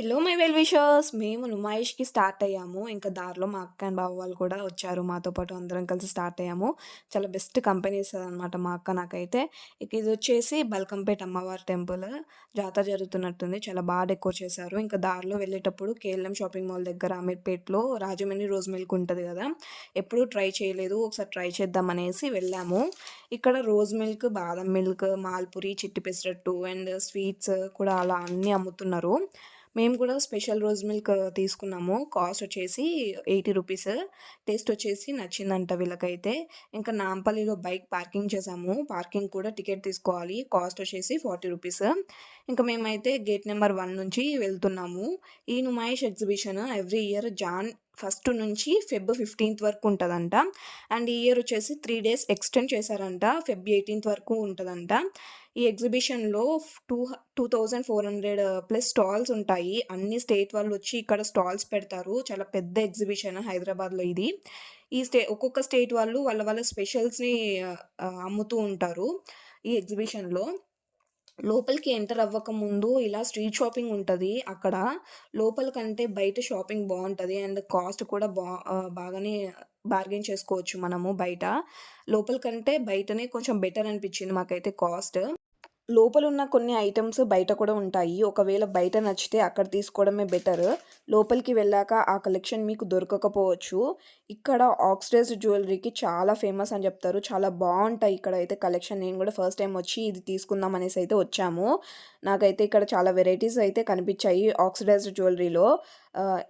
Hello my well wishers మేము నుమాయిష్‌కి start అయ్యాము. ఇంకా దారిలో మా అక్క అండ్ బావ వాళ్ళు కూడా వచ్చారు. మాతో పాటు అందరం కలిసి స్టార్ట్ అయ్యాము. చాలా బెస్ట్ కంపెనీస్ అనమాట మా అక్క నాకైతే. ఇక ఇదొచ్చేసి బల్కంపేట అమ్మవారి టెంపుల్. జాతర జరుగుతున్నట్టుంది. చాలా బాగా డెకోర్ చేశారు. ఇంకా దారిలో వెళ్ళేటప్పుడు కేఎల్ఎం షాపింగ్ మాల్ దగ్గర అమీర్పేట్‌లో రాజమండ్రి రోజ్ మిల్క్ ఉంటుంది కదా ఎప్పుడూ ట్రై చేయలేదు. ఒకసారి ట్రై చేద్దాం అనేసి వెళ్ళాము. ఇక్కడ రోజ్ మిల్క్, బాదం మిల్క్, మాల్‌పురి, చిట్టి పెసరట్టు అండ్ స్వీట్స్ కూడా అలా అన్నీ అమ్ముతున్నారు. మేము కూడా స్పెషల్ రోజ్ మిల్క్ తీసుకున్నాము. కాస్ట్ వచ్చేసి ఎయిటీ రూపీస్. టేస్ట్ వచ్చేసి నచ్చిందంట వీళ్ళకైతే. ఇంకా నాంపల్లిలో బైక్ పార్కింగ్ చేసాము పార్కింగ్ కూడా టికెట్ తీసుకోవాలి. కాస్ట్ వచ్చేసి ఫార్టీ రూపీస్. ఇంకా మేమైతే గేట్ నెంబర్ వన్ నుంచి వెళ్తున్నాము. ఈ Numaish exhibition every year Jan first నుంచి ఫెబ్ 15థ్ వరకు ఉంటుందంట అండ్ ఈ ఇయర్ వచ్చేసి త్రీ డేస్ ఎక్స్టెండ్ చేశారంట. ఫెబ్ 18థ్ వరకు ఉంటుందంట ఈ ఎగ్జిబిషన్‌లో two two thousand four hundred uh, plus stalls ఉంటాయి. అన్ని స్టేట్ వాళ్ళు వచ్చి ఇక్కడ స్టాల్స్ పెడతారు. చాలా పెద్ద ఎగ్జిబిషన్ హైదరాబాద్‌లో ఇది. ఈ స్టే ఒక్కొక్క స్టేట్ వాళ్ళు వాళ్ళ వాళ్ళ స్పెషల్స్‌ని uh, uh, అమ్ముతూ ఉంటారు. ఈ ఎగ్జిబిషన్‌లో. లోపలికి ఎంటర్ అవ్వక ముందు ఇలా స్ట్రీట్ షాపింగ్ ఉంటుంది అక్కడ. లోపల కంటే బయట షాపింగ్ బాగుంటుంది అండ్ కాస్ట్ కూడా బా బాగానే బార్గెన్ చేసుకోవచ్చు మనము బయట. లోపల కంటే బయటనే కొంచెం బెటర్ అనిపించింది మాకైతే కాస్ట్. లోపల ఉన్న కొన్ని ఐటమ్స్ బయట కూడా ఉంటాయి. ఒకవేళ బయట నచ్చితే అక్కడ తీసుకోవడమే బెటర్. లోపలికి వెళ్ళాక ఆ కలెక్షన్ మీకు దొరకకపోవచ్చు. ఇక్కడ ఆక్సిడైజ్డ్ జ్యువెలరీకి చాలా ఫేమస్ అని చెప్తారు. చాలా బాగుంటాయి ఇక్కడ అయితే కలెక్షన్. నేను కూడా ఫస్ట్ టైం వచ్చి ఇది తీసుకుందాం అనేసి అయితే వచ్చాము. నాకైతే ఇక్కడ చాలా వెరైటీస్ అయితే కనిపించాయి ఆక్సిడైజ్డ్ జ్యువెలరీలో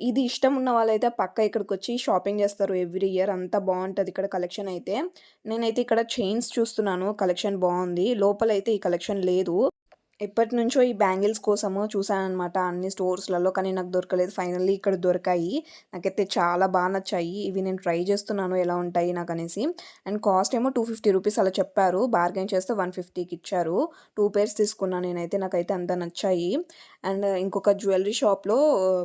ఇది ఇష్టం ఉన్న వాళ్ళైతే పక్క ఇక్కడికి వచ్చి షాపింగ్ చేస్తారు ఎవ్రీ ఇయర్. అంత బాగుంటుంది ఇక్కడ కలెక్షన్ అయితే. నేనైతే ఇక్కడ చైన్స్ చూస్తున్నాను. కలెక్షన్ బాగుంది లోపలైతే ఈ కలెక్షన్ లేదు. ఎప్పటి నుంచో ఈ బ్యాంగిల్స్ కోసము చూసానమాట అన్ని స్టోర్స్‌లలో. కానీ నాకు దొరకలేదు. ఫైనల్లీ ఇక్కడ దొరికాయి. నాకైతే చాలా బాగా నచ్చాయి. ఇవి నేను ట్రై చేస్తున్నాను ఎలా ఉంటాయి నాకు అనేసి అండ్ కాస్ట్ ఏమో 250 రూపీస్ అలా చెప్పారు. బార్గెన్ చేస్తే 150కి ఇచ్చారు. టూ పేర్స్ తీసుకున్నాను నేనైతే. నాకైతే అంత నచ్చాయి. అండ్ ఇంకొక జ్యువెలరీ షాప్‌లో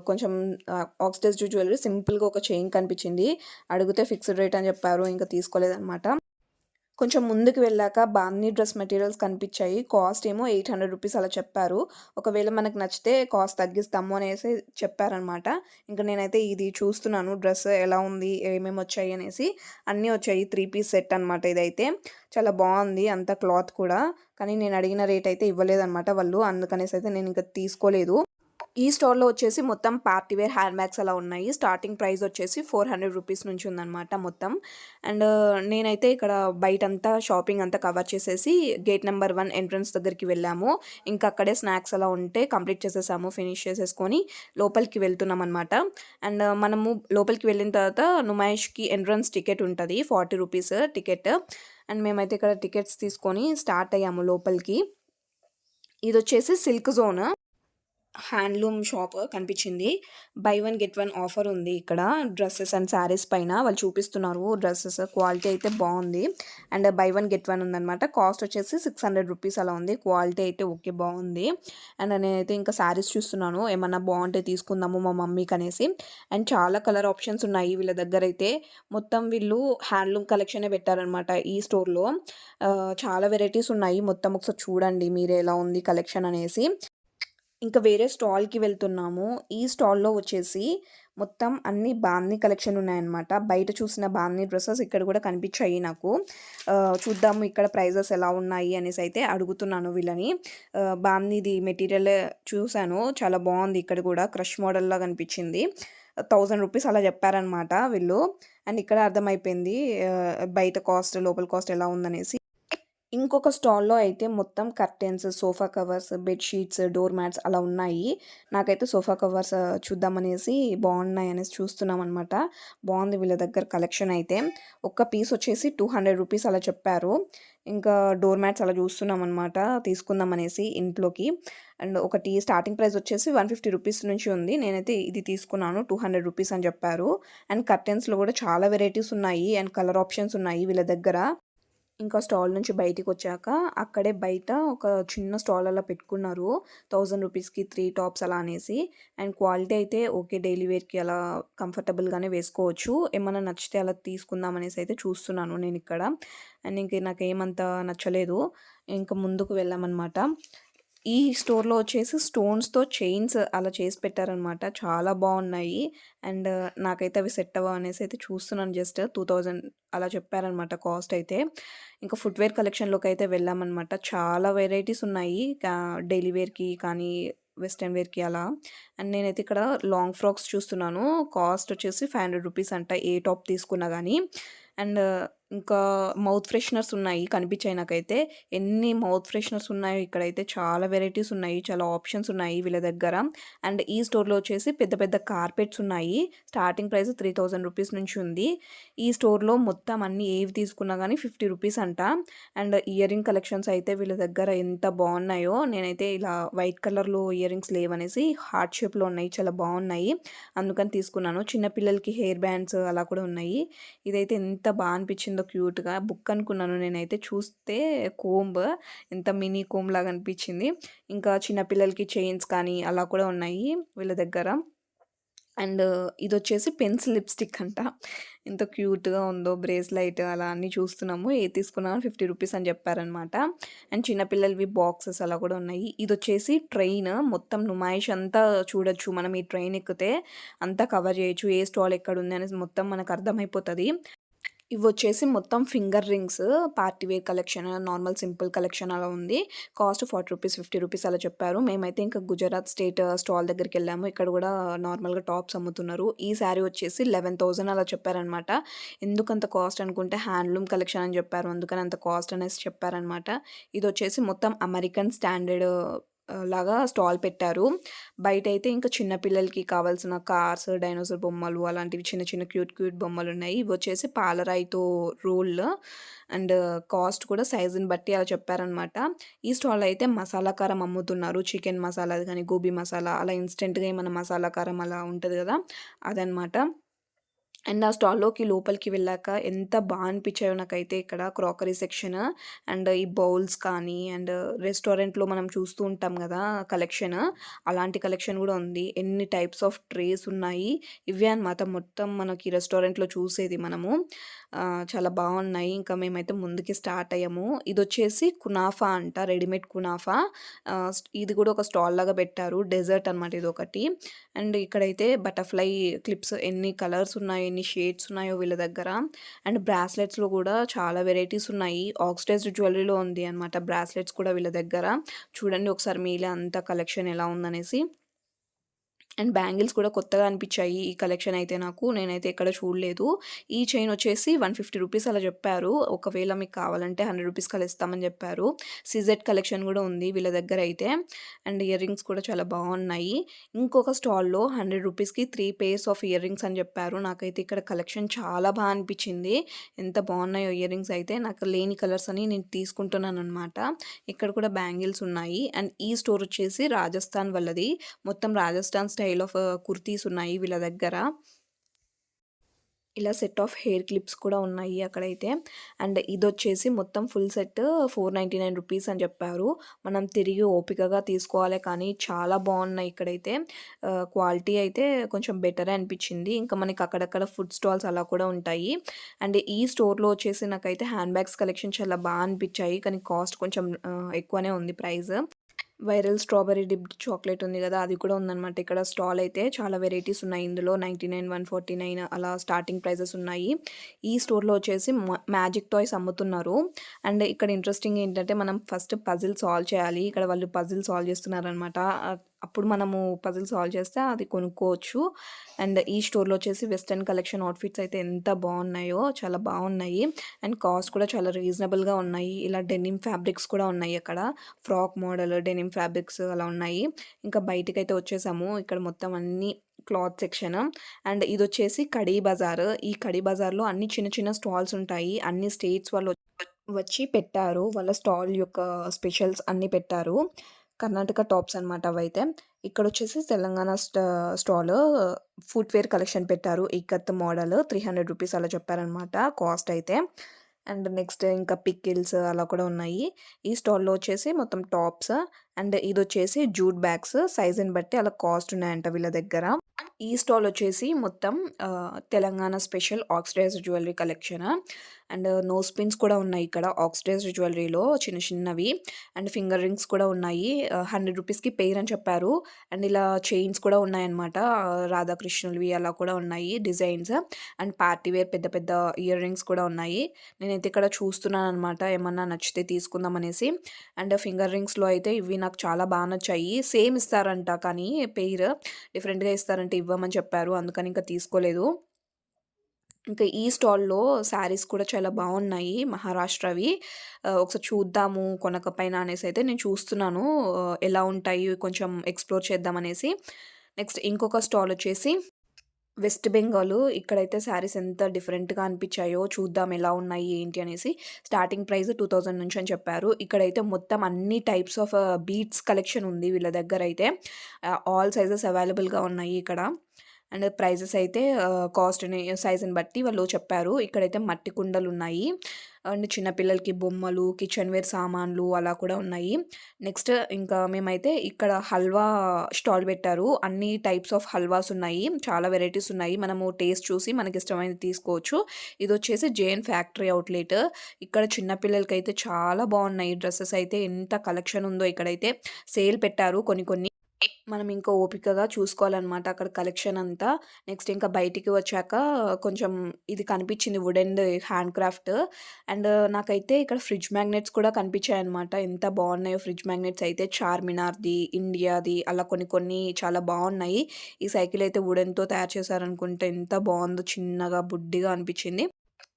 కొంచెం ఆహ్, ఆక్సిడైజ్డ్ సింపుల్‌గా ఒక చైన్ కనిపించింది అడిగితే ఫిక్స్డ్ రేట్ అని చెప్పారు. ఇంకా తీసుకోలేదన్నమాట కొంచెం ముందుకు వెళ్ళాక బాందిని డ్రెస్ మెటీరియల్స్ కనిపించాయి కాస్ట్ ఏమో 800 రూపీస్ అలా చెప్పారు. ఒకవేళ మనకు నచ్చితే కాస్ట్ తగ్గిస్తాము అనేసి చెప్పారనమాట. ఇంకా నేనైతే ఇది చూస్తున్నాను డ్రెస్ ఎలా ఉంది? ఏమేమి వచ్చాయి అనేసి. అన్నీ వచ్చాయి. త్రీ పీస్ సెట్ అనమాట ఇదైతే. చాలా బాగుంది అంత క్లాత్ కూడా. కానీ నేను అడిగిన రేట్ అయితే ఇవ్వలేదనమాట వాళ్ళు. అందుకనేసి అయితే నేను ఇంకా తీసుకోలేదు. ఈ స్టోర్‌లో వచ్చేసి మొత్తం పార్టీ వేర్ హ్యాండ్ బ్యాగ్స్ అలా ఉన్నాయి. స్టార్టింగ్ ప్రైస్ వచ్చేసి 400 రూపీస్ నుంచి ఉందన్నమాట మొత్తం. అండ్ నేనైతే ఇక్కడ బయటంతా షాపింగ్ అంతా కవర్ చేసేసి గేట్ నెంబర్ వన్ ఎంట్రన్స్ దగ్గరికి వెళ్ళాము. ఇంకా అక్కడే స్నాక్స్ అలా ఉంటే కంప్లీట్ చేసేసాము. ఫినిష్ చేసేసుకొని లోపలికి వెళ్తున్నాం అనమాట అండ్ మనము లోపలికి వెళ్ళిన తర్వాత నుమాయిష్‌కి ఎంట్రన్స్ టికెట్ ఉంటుంది ఫార్టీ రూపీస్ టికెట్. అండ్ మేమైతే ఇక్కడ టికెట్స్ తీసుకొని స్టార్ట్ అయ్యాము లోపలికి. ఇది వచ్చేసి సిల్క్ జోన్. హ్యాండ్లూమ్ షాప్ కనిపించింది buy one get one offer ఉంది ఇక్కడ. డ్రెస్సెస్ అండ్ శారీస్ పైన వాళ్ళు చూపిస్తున్నారు డ్రెస్సెస్ క్వాలిటీ అయితే బాగుంది and buy one get one ఉందన్నమాట కాస్ట్ వచ్చేసి 600 రూపీస్ అలా ఉంది. క్వాలిటీ అయితే ఓకే బాగుంది అండ్ నేనైతే ఇంకా శారీస్ చూస్తున్నాను. ఏమన్నా బాగుంటే తీసుకుందాము మా మమ్మీకి అనేసి అండ్ చాలా కలర్ ఆప్షన్స్ ఉన్నాయి వీళ్ళ దగ్గర అయితే మొత్తం వీళ్ళు హ్యాండ్లూమ్ కలెక్షనే పెట్టారనమాట ఈ స్టోర్‌లో. చాలా వెరైటీస్ ఉన్నాయి. మొత్తం ఒకసారి చూడండి మీరే ఎలా ఉంది కలెక్షన్ అనేసి. ఇంకా వేరే స్టాల్‌కి వెళ్తున్నాము. ఈ స్టాల్‌లో వచ్చేసి మొత్తం అన్ని బాందీ కలెక్షన్ ఉన్నాయన్నమాట. బయట చూసిన బాందీ డ్రెస్సెస్ ఇక్కడ కూడా కనిపించాయి నాకు. చూద్దాము ఇక్కడ ప్రైజెస్ ఎలా ఉన్నాయి అనేసి అయితే అడుగుతున్నాను వీళ్ళని. బాందీది మెటీరియల్ చూశాను చాలా బాగుంది ఇక్కడ కూడా క్రష్ మోడల్‌లా కనిపించింది థౌజండ్ రూపీస్ అలా చెప్పారనమాట వీళ్ళు. అండ్ ఇక్కడ అర్థమైపోయింది బయట కాస్ట్, లోపల కాస్ట్ ఎలా ఉందనేసి. ఇంకొక స్టాల్‌లో అయితే మొత్తం curtains, sofa covers, bedsheets door mats అలా ఉన్నాయి. నాకైతే సోఫా కవర్స్ చూద్దామనేసి బాగున్నాయి అనేసి చూస్తున్నామనమాట. బాగుంది వీళ్ళ దగ్గర కలెక్షన్ అయితే. ఒక్క పీస్ వచ్చేసి 200 రూపీస్ అలా చెప్పారు. ఇంకా డోర్ మ్యాట్స్ అలా చూస్తున్నామనమాట తీసుకుందాం అనేసి ఇంట్లోకి. అండ్ ఒకటి స్టార్టింగ్ ప్రైస్ వచ్చేసి 150 రూపీస్ నుంచి ఉంది. నేనైతే ఇది తీసుకున్నాను. 200 రూపీస్ అని చెప్పారు. అండ్ కర్టెన్స్‌లో కూడా చాలా వెరైటీస్ ఉన్నాయి. అండ్ కలర్ ఆప్షన్స్ ఉన్నాయి వీళ్ళ దగ్గర. ఇంకా స్టాల్ నుంచి బయటికొచ్చాక అక్కడే బయట ఒక చిన్న స్టాల్ అలా పెట్టుకున్నారు. థౌజండ్ రూపీస్‌కి త్రీ టాప్స్ అలా అనేసి. అండ్ క్వాలిటీ అయితే ఓకే డైలీ వేర్‌కి అలా కంఫర్టబుల్‌గానే వేసుకోవచ్చు. ఏమైనా నచ్చితే అలా తీసుకుందాం అనేసి అయితే చూస్తున్నాను నేను ఇక్కడ అండ్ ఇంక ఏమంత నచ్చలేదు. ఇంకా ముందుకు వెళ్ళామనమాట. ఈ స్టోర్‌లో వచ్చేసి స్టోన్స్‌తో చైన్స్ అలా చేసి పెట్టారనమాట. చాలా బాగున్నాయి అండ్ నాకైతే అవి సెట్ అవ్వ అనేసి అయితే చూస్తున్నాను జస్ట్ 2000 అలా చెప్పారనమాట కాస్ట్ అయితే. ఇంకా ఫుట్‌వేర్ కలెక్షన్లోకి అయితే వెళ్ళామన్నమాట చాలా వెరైటీస్ ఉన్నాయి. డైలీ వేర్‌కి కానీ, వెస్ట్రన్ వేర్‌కి అలా. అండ్ నేనైతే ఇక్కడ లాంగ్ ఫ్రాక్స్ చూస్తున్నాను. కాస్ట్ వచ్చేసి ఫైవ్ హండ్రెడ్ రూపీస్ అంట. ఏ టాప్ తీసుకున్నా కానీ అండ్ ఇంకా మౌత్ ఫ్రెషనర్స్ ఉన్నాయి కనిపించాయి నాకైతే. ఎన్ని మౌత్ ఫ్రెషనర్స్ ఉన్నాయో ఇక్కడైతే చాలా వెరైటీస్ ఉన్నాయి. చాలా ఆప్షన్స్ ఉన్నాయి వీళ్ళ దగ్గర. అండ్ ఈ స్టోర్‌లో వచ్చేసి పెద్ద పెద్ద కార్పెట్స్ ఉన్నాయి. Starting price three thousand rupees నుంచి ఉంది. ఈ స్టోర్‌లో మొత్తం అన్ని ఏవి తీసుకున్నా కానీ ఫిఫ్టీ రూపీస్ అంట. అండ్ ఇయరింగ్ కలెక్షన్స్ అయితే వీళ్ళ దగ్గర ఎంత బాగున్నాయో నేనైతే ఇలా వైట్ కలర్‌లో ఇయరింగ్స్ లేవనేసి హార్ట్ షేప్‌లో ఉన్నాయి. చాలా బాగున్నాయి అందుకని తీసుకున్నాను. చిన్న పిల్లలకి హెయిర్ బ్యాండ్స్ అలా కూడా ఉన్నాయి. ఇదైతే ఎంత బాగా అనిపించింది క్యూట్‌గా. బుక్ అనుకున్నాను నేనైతే. చూస్తే కోంబ్ ఎంత మినీ కోంబ్ లాగా అనిపించింది. ఇంకా చిన్నపిల్లలకి చైన్స్ కానీ అలా కూడా ఉన్నాయి వీళ్ళ దగ్గర. అండ్ ఇది వచ్చేసి పెన్సిల్ లిప్‌స్టిక్ అంట. ఎంత క్యూట్‌గా ఉందో బ్రేస్‌లైట్ అలా అన్నీ చూస్తున్నాము. ఏ తీసుకున్నా ఫిఫ్టీ రూపీస్ అని చెప్పారనమాట. అండ్ చిన్నపిల్లలవి బాక్సెస్ అలా కూడా ఉన్నాయి. ఇది వచ్చేసి ట్రైన్ మొత్తం నుమాయిష్ అంతా చూడొచ్చు. మనం ఈ ట్రైన్ ఎక్కితే అంతా కవర్ చేయొచ్చు. ఏ స్టాల్ ఎక్కడ ఉంది అనేసి మొత్తం మనకు అర్థమైపోతుంది ఇవి వచ్చేసి మొత్తం finger rings party wear collection, normal simple collection అలా ఉంది. Cost forty rupees fifty rupees అలా చెప్పారు. మేమైతే ఇంకా గుజరాత్ స్టేట్ స్టాల్ దగ్గరికి వెళ్ళాము ఇక్కడ కూడా నార్మల్‌గా టాప్స్ అమ్ముతున్నారు. ఈ శారీ వచ్చేసి 11,000 అలా చెప్పారనమాట. ఎందుకంత కాస్ట్ అనుకుంటే హ్యాండ్లూమ్ కలెక్షన్ అని చెప్పారు. అందుకని అంత కాస్ట్ అనేసి చెప్పారనమాట. ఇది వచ్చేసి మొత్తం అమెరికన్ స్టాండర్డ్ లాగా స్టాల్ పెట్టారు. బయట అయితే ఇంకా చిన్న పిల్లలకి కావాల్సిన కార్స్, డైనోసార్ బొమ్మలు అలాంటివి చిన్న చిన్న క్యూట్ క్యూట్ బొమ్మలు ఉన్నాయి ఇవి వచ్చేసి పాలరాయితో రోల్ అండ్ కాస్ట్ కూడా సైజుని బట్టి అలా చెప్పారనమాట. ఈ స్టాల్‌లో అయితే మసాలా కారం అమ్ముతున్నారు. చికెన్ మసాలా కానీ గోబీ మసాలా అలా ఇన్స్టెంట్గా ఏమైనా మసాలా కారం అలా ఉంటుంది కదా అదనమాట. అండ్ ఆ స్టాల్‌లోకి లోపలికి వెళ్ళాక ఎంత బాగా అనిపించాయో నాకైతే ఇక్కడ క్రాకరీ సెక్షన్ అండ్ ఈ బౌల్స్ కానీ అండ్ రెస్టారెంట్‌లో మనం చూస్తూ ఉంటాం కదా కలెక్షన్ అలాంటి కలెక్షన్ కూడా ఉంది. ఎన్ని టైప్స్ ఆఫ్ ట్రేస్ ఉన్నాయి. ఇవే అనమాట మొత్తం మనకి రెస్టారెంట్‌లో చూసేది మనము. చాలా బాగున్నాయి ఇంకా మేమైతే ముందుకి స్టార్ట్ అయ్యాము. ఇది వచ్చేసి కునాఫా అంట. రెడీమేడ్ కునాఫా. ఇది కూడా ఒక స్టాల్ లాగా పెట్టారు. డెజర్ట్ అనమాట ఒకటి అండ్ ఇక్కడైతే బటర్‌ఫ్లై క్లిప్స్ ఎన్ని కలర్స్ ఉన్నాయో, ఎన్ని షేడ్స్ ఉన్నాయో వీళ్ళ దగ్గర. అండ్ బ్రాస్లెట్స్‌లో కూడా చాలా వెరైటీస్ ఉన్నాయి. ఆక్సిడైజ్డ్ జ్యువెలరీలో ఉంది అనమాట బ్రాస్లెట్స్ కూడా వీళ్ళ దగ్గర. చూడండి ఒకసారి మీలే అంత కలెక్షన్ ఎలా ఉందనేసి. అండ్ బ్యాంగిల్స్ కూడా కొత్తగా అనిపించాయి ఈ కలెక్షన్ అయితే నాకు. నేనైతే ఎక్కడ చూడలేదు. ఈ చైన్ వచ్చేసి వన్ ఫిఫ్టీ రూపీస్ అలా చెప్పారు. ఒకవేళ మీకు కావాలంటే రూ. 100 అలా ఇస్తామని చెప్పారు. సిజెట్ కలెక్షన్ కూడా ఉంది వీళ్ళ దగ్గర అయితే. అండ్ ఇయర్ రింగ్స్ కూడా చాలా బాగున్నాయి ఇంకొక స్టాల్‌లో హండ్రెడ్ రూపీస్కి three pairs of earrings అని చెప్పారు. నాకైతే ఇక్కడ కలెక్షన్ చాలా బాగా అనిపించింది. ఎంత బాగున్నాయో ఇయర్ రింగ్స్ అయితే. నాకు లేని కలర్స్ అని నేను తీసుకుంటున్నాను అనమాట ఇక్కడ కూడా బ్యాంగిల్స్ ఉన్నాయి. అండ్ ఈ స్టోర్ వచ్చేసి రాజస్థాన్ వాళ్ళది. మొత్తం Rajasthan style of kurtis uh, ఉన్నాయి వీళ్ళ దగ్గర. ఇలా సెట్ ఆఫ్ హెయిర్ క్లిప్స్ కూడా ఉన్నాయి అక్కడైతే. అండ్ ఇదొచ్చేసి మొత్తం full set four ninety nine rupees అని చెప్పారు. మనం తిరిగి ఓపికగా తీసుకోవాలి కానీ చాలా బాగున్నాయి ఇక్కడైతే. క్వాలిటీ అయితే కొంచెం బెటరే అనిపించింది. ఇంకా మనకి అక్కడక్కడ ఫుడ్ స్టాల్స్ అలా కూడా ఉంటాయి. అండ్ ఈ స్టోర్‌లో వచ్చేసి నాకైతే హ్యాండ్ బ్యాగ్స్ కలెక్షన్ చాలా బాగా అనిపించాయి. కానీ కాస్ట్ కొంచెం ఎక్కువనే ఉంది price. Viral strawberry dipped chocolate ఉంది కదా అది కూడా ఉందన్నమాట ఇక్కడ స్టాల్ అయితే చాలా వెరైటీస్ ఉన్నాయి ఇందులో 99, 149 అలా స్టార్టింగ్ ప్రైజెస్ ఉన్నాయి. ఈ స్టోర్‌లో వచ్చేసి మ్యాజిక్ టాయ్స్ అమ్ముతున్నారు. అండ్ ఇక్కడ ఇంట్రెస్టింగ్ ఏంటంటే మనం ఫస్ట్ పజిల్ సాల్వ్ చేయాలి. ఇక్కడ వాళ్ళు పజిల్ సాల్వ్ చేస్తున్నారనమాట. అప్పుడు మనము పజిల్ సాల్వ్ చేస్తే అది కొనుక్కోవచ్చు. అండ్ ఈ స్టోర్‌లో వచ్చేసి వెస్ట్రన్ కలెక్షన్ అవుట్‌ఫిట్స్ అయితే ఎంత బాగున్నాయో చాలా బాగున్నాయి అండ్ కాస్ట్ కూడా చాలా రీజనబుల్‌గా ఉన్నాయి. ఇలా డెనిమ్ ఫ్యాబ్రిక్స్ కూడా ఉన్నాయి అక్కడ. ఫ్రాక్ మోడల్, డెనిమ్ ఫ్యాబ్రిక్స్ అలా ఉన్నాయి. ఇంకా బయటికైతే వచ్చేసాము. ఇక్కడ మొత్తం అన్నీ క్లాత్ సెక్షన్. అండ్ ఇది వచ్చేసి కడీ బజార్. ఈ కడీ బజార్‌లో అన్ని చిన్న చిన్న స్టాల్స్ ఉంటాయి. అన్ని స్టేట్స్ వాళ్ళు వచ్చి పెట్టారు. వాళ్ళ స్టాల్ యొక్క స్పెషల్స్ అన్నీ పెట్టారు. కర్ణాటక టాప్స్ అనమాట అవైతే. ఇక్కడొచ్చేసి తెలంగాణ స్టా స్టాల్ ఫుట్‌వేర్ కలెక్షన్ పెట్టారు. Ikkat model three hundred rupees అలా చెప్పారనమాట కాస్ట్ అయితే. అండ్ నెక్స్ట్ ఇంకా పికిల్స్ అలా కూడా ఉన్నాయి. ఈ స్టాల్‌లో వచ్చేసి మొత్తం టాప్స్ అండ్ ఇది వచ్చేసి జూట్ బ్యాగ్స్ సైజుని బట్టి అలా కాస్ట్ ఉన్నాయంట వీళ్ళ దగ్గర. ఈ స్టాల్ వచ్చేసి మొత్తం Telangana special oxidised jewellery collection. And nose pins కూడా ఉన్నాయి ఇక్కడ ఆక్సిడైజ్డ్ జ్యువెలరీలో చిన్న చిన్నవి. అండ్ ఫింగర్ రింగ్స్ కూడా ఉన్నాయి. హండ్రెడ్ రూపీస్‌కి పెయిర్ అని చెప్పారు. అండ్ ఇలా చైన్స్ కూడా ఉన్నాయన్నమాట. రాధాకృష్ణులవి అలా కూడా ఉన్నాయి డిజైన్స్. అండ్ పార్టీ వేర్ పెద్ద పెద్ద ఇయర్ రింగ్స్ కూడా ఉన్నాయి. నేనైతే ఇక్కడ చూస్తున్నాను అనమాట ఏమన్నా నచ్చితే తీసుకుందాం అనేసి. అండ్ ఫింగర్ రింగ్స్‌లో అయితే ఇవి నాకు చాలా బాగా నచ్చాయి. సేమ్ ఇస్తారంట కానీ పెయిర్ డిఫరెంట్‌గా ఇస్తారంటే ఇవ్వమని చెప్పారు. అందుకని ఇంకా తీసుకోలేదు. ఇంకా ఈ స్టాల్‌లో శారీస్ కూడా చాలా బాగున్నాయి మహారాష్ట్రవి. ఒకసారి చూద్దాము కొనకపోయినా అయితే నేను చూస్తున్నాను. ఎలా ఉంటాయి కొంచెం ఎక్స్‌ప్లోర్ చేద్దాం అనేసి. నెక్స్ట్ ఇంకొక స్టాల్ వచ్చేసి వెస్ట్ బెంగాల్. ఇక్కడైతే శారీస్ ఎంత డిఫరెంట్‌గా అనిపించాయో చూద్దాం ఎలా ఉన్నాయి ఏంటి అనేసి. స్టార్టింగ్ ప్రైస్ 2000 నుంచి అని చెప్పారు. ఇక్కడైతే మొత్తం అన్ని టైప్స్ ఆఫ్ బీట్స్ కలెక్షన్ ఉంది వీళ్ళ దగ్గర అయితే ఆల్ సైజెస్ అవైలబుల్‌గా ఉన్నాయి ఇక్కడ. అండ్ ప్రైజెస్ అయితే కాస్ట్‌ని సైజ్‌ని బట్టి వాళ్ళు చెప్పారు. ఇక్కడైతే మట్టి కుండలు ఉన్నాయి అండ్ చిన్న పిల్లలకి బొమ్మలు, కిచెన్ వేర్ సామాన్లు అలా కూడా ఉన్నాయి. నెక్స్ట్ ఇంకా మేమైతే ఇక్కడ హల్వా స్టాల్ పెట్టారు. అన్ని టైప్స్ ఆఫ్ హల్వాస్ ఉన్నాయి. చాలా వెరైటీస్ ఉన్నాయి. మనము టేస్ట్ చూసి మనకి ఇష్టమైనది తీసుకోవచ్చు. ఇది వచ్చేసి జేఎన్ ఫ్యాక్టరీ అవుట్‌లెట్. ఇక్కడ చిన్న అయితే చాలా బాగున్నాయి డ్రెస్సెస్ అయితే ఎంత కలెక్షన్ ఉందో ఇక్కడైతే. సేల్ పెట్టారు కొన్ని కొన్ని. మనం ఇంకా ఓపికగా చూసుకోవాలనమాట అక్కడ కలెక్షన్ అంతా. నెక్స్ట్ ఇంకా బయటికి వచ్చాక కొంచెం ఇది కనిపించింది వుడెన్ హ్యాండ్ క్రాఫ్ట్. అండ్ నాకైతే ఇక్కడ ఫ్రిడ్జ్ మ్యాగ్నెట్స్ కూడా కనిపించాయన్నమాట. ఎంత బాగున్నాయో ఫ్రిడ్జ్ మ్యాగ్నెట్స్ అయితే చార్మినార్‌ది, ఇండియాది అలా కొన్ని కొన్ని చాలా బాగున్నాయి ఈ సైకిల్ అయితే వుడెన్‌తో తయారు చేశారనుకుంటే ఎంత బాగుందో చిన్నగా బుడ్డిగా అనిపించింది.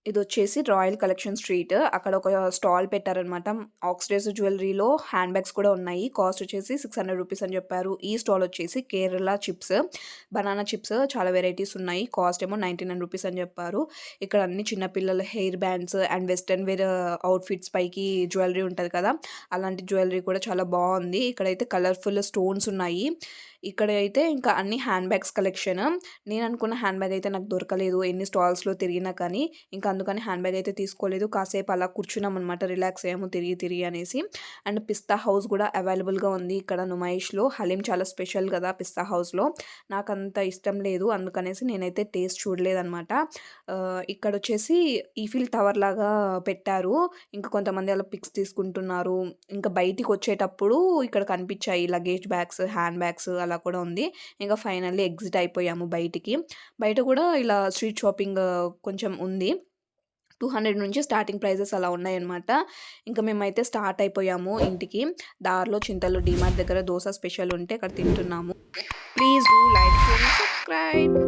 ఇది వచ్చేసి రాయల్ కలెక్షన్ స్ట్రీట్. అక్కడ ఒక స్టాల్ పెట్టారనమాట. ఆక్సిడైజ్డ్ జ్యువెలరీలో హ్యాండ్ బ్యాగ్స్ కూడా ఉన్నాయి. కాస్ట్ వచ్చేసి 600 రూపీస్ అని చెప్పారు. ఈ స్టాల్ వచ్చేసి కేరళ చిప్స్. బనానా చిప్స్ చాలా వెరైటీస్ ఉన్నాయి. కాస్ట్ ఏమో 99 రూపీస్ అని చెప్పారు. ఇక్కడ అన్ని చిన్న పిల్లల hair bands and western wear outfits పైకి జ్యువెలరీ ఉంటుంది కదా! అలాంటి జ్యువెలరీ కూడా చాలా బాగుంది ఇక్కడైతే కలర్‌ఫుల్ స్టోన్స్ ఉన్నాయి. ఇక్కడ అయితే ఇంకా అన్ని హ్యాండ్ బ్యాగ్స్ కలెక్షన్. నేను అనుకున్న హ్యాండ్ బ్యాగ్ అయితే నాకు దొరకలేదు. ఎన్ని స్టాల్స్‌లో తిరిగినా కానీ. ఇంకా అందుకని హ్యాండ్ బ్యాగ్ అయితే తీసుకోలేదు. కాసేపు అలా కూర్చున్నామనమాట. రిలాక్స్ అయ్యాము తిరిగి తిరిగి అనేసి. అండ్ పిస్తా హౌస్ కూడా అవైలబుల్‌గా ఉంది ఇక్కడ నుమాయిష్‌లో. హలీం చాలా స్పెషల్ కదా పిస్తా హౌస్‌లో. నాకు అంత ఇష్టం లేదు. అందుకనేసి నేనైతే టేస్ట్ చూడలేదనమాట. ఇక్కడ వచ్చేసి ఈఫిల్ టవర్ లాగా పెట్టారు. ఇంకా కొంతమంది అలా పిక్స్ తీసుకుంటున్నారు. ఇంకా బయటికి వచ్చేటప్పుడు ఇక్కడ కనిపించాయి లగేజ్ బ్యాగ్స్, హ్యాండ్ బ్యాగ్స్ అలా కూడా ఉంది. ఇంకా ఫైనల్లీ ఎగ్జిట్ అయిపోయాము బయటికి. బయట కూడా ఇలా స్ట్రీట్ షాపింగ్ కొంచెం ఉంది. 200 నుంచి స్టార్టింగ్ ప్రైజెస్ అలా ఉన్నాయన్నమాట. ఇంకా మేమైతే స్టార్ట్ అయిపోయాము ఇంటికి. దారిలో చింతలు డిమార్ట్ దగ్గర దోశ స్పెషల్ ఉంటే అక్కడ తింటున్నాము. Please do like, subscribe.